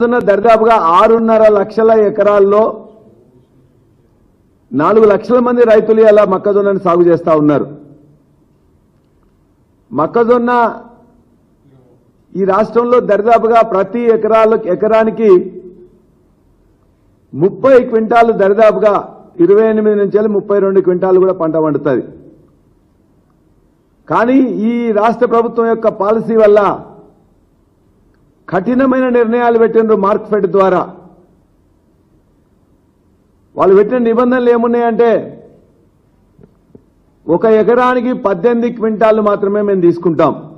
వస్తున్న దరిదాపుగా ఆరున్నర లక్షల ఎకరాల్లో నాలుగు లక్షల మంది రైతులు అలా మొక్కజొన్నని సాగు చేస్తూ ఉన్నారు. మొక్కజొన్న ఈ రాష్ట్రంలో దరిదాపుగా ప్రతి ఎకరాలు ఎకరానికి ముప్పై క్వింటాలు దరిదాపుగా ఇరవై ఎనిమిది నుంచి ముప్పై రెండు క్వింటాలు కూడా పంట పండుతుంది. కానీ ఈ రాష్ట్ర ప్రభుత్వం యొక్క పాలసీ వల్ల కఠినమైన నిర్ణయాలు పెట్టిండ్రు మార్క్ఫెడ్ ద్వారా. వాళ్ళు పెట్టిన నిబంధనలు ఏమున్నాయంటే ఒక ఎకరానికి పద్దెనిమిది క్వింటాలు మాత్రమే మేము తీసుకుంటాం.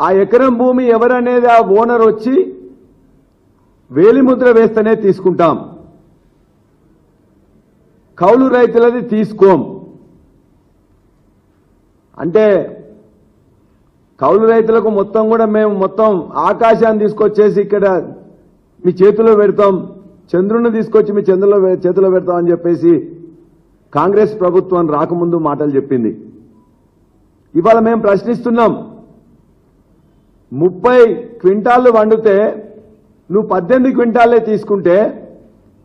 ఆ ఎకరం భూమి ఎవరనేది ఆ ఓనర్ వచ్చి వేలిముద్ర వేస్తేనే తీసుకుంటాం. కౌలు రైతులది తీసుకోం. అంటే కౌలు రైతులకు మొత్తం కూడా మేము మొత్తం ఆకాశాన్ని తీసుకొచ్చేసి ఇక్కడ మీ చేతిలో పెడతాం. చంద్రుని తీసుకొచ్చి మీ చంద్రులో చేతిలో పెడతాం అని చెప్పేసి కాంగ్రెస్ ప్రభుత్వం రాకముందు మాటలు చెప్పింది. ఇవాళ మేము ప్రశ్నిస్తున్నాం. ముప్పై క్వింటాళ్ళు వండితే నువ్వు పద్దెనిమిది క్వింటాలే తీసుకుంటే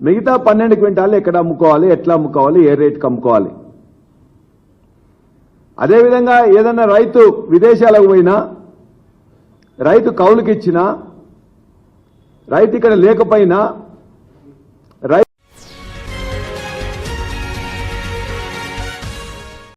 మిగతా పన్నెండు క్వింటాలు ఎక్కడ అమ్ముకోవాలి? ఎట్లా అమ్ముకోవాలి? ఏ రేటుకి అమ్ముకోవాలి? అదేవిధంగా ఏదన్నా రైతు విదేశాలకు పోయినా రైతు కౌలుకిచ్చినా రైతు ఇక్కడ లేకపోయినా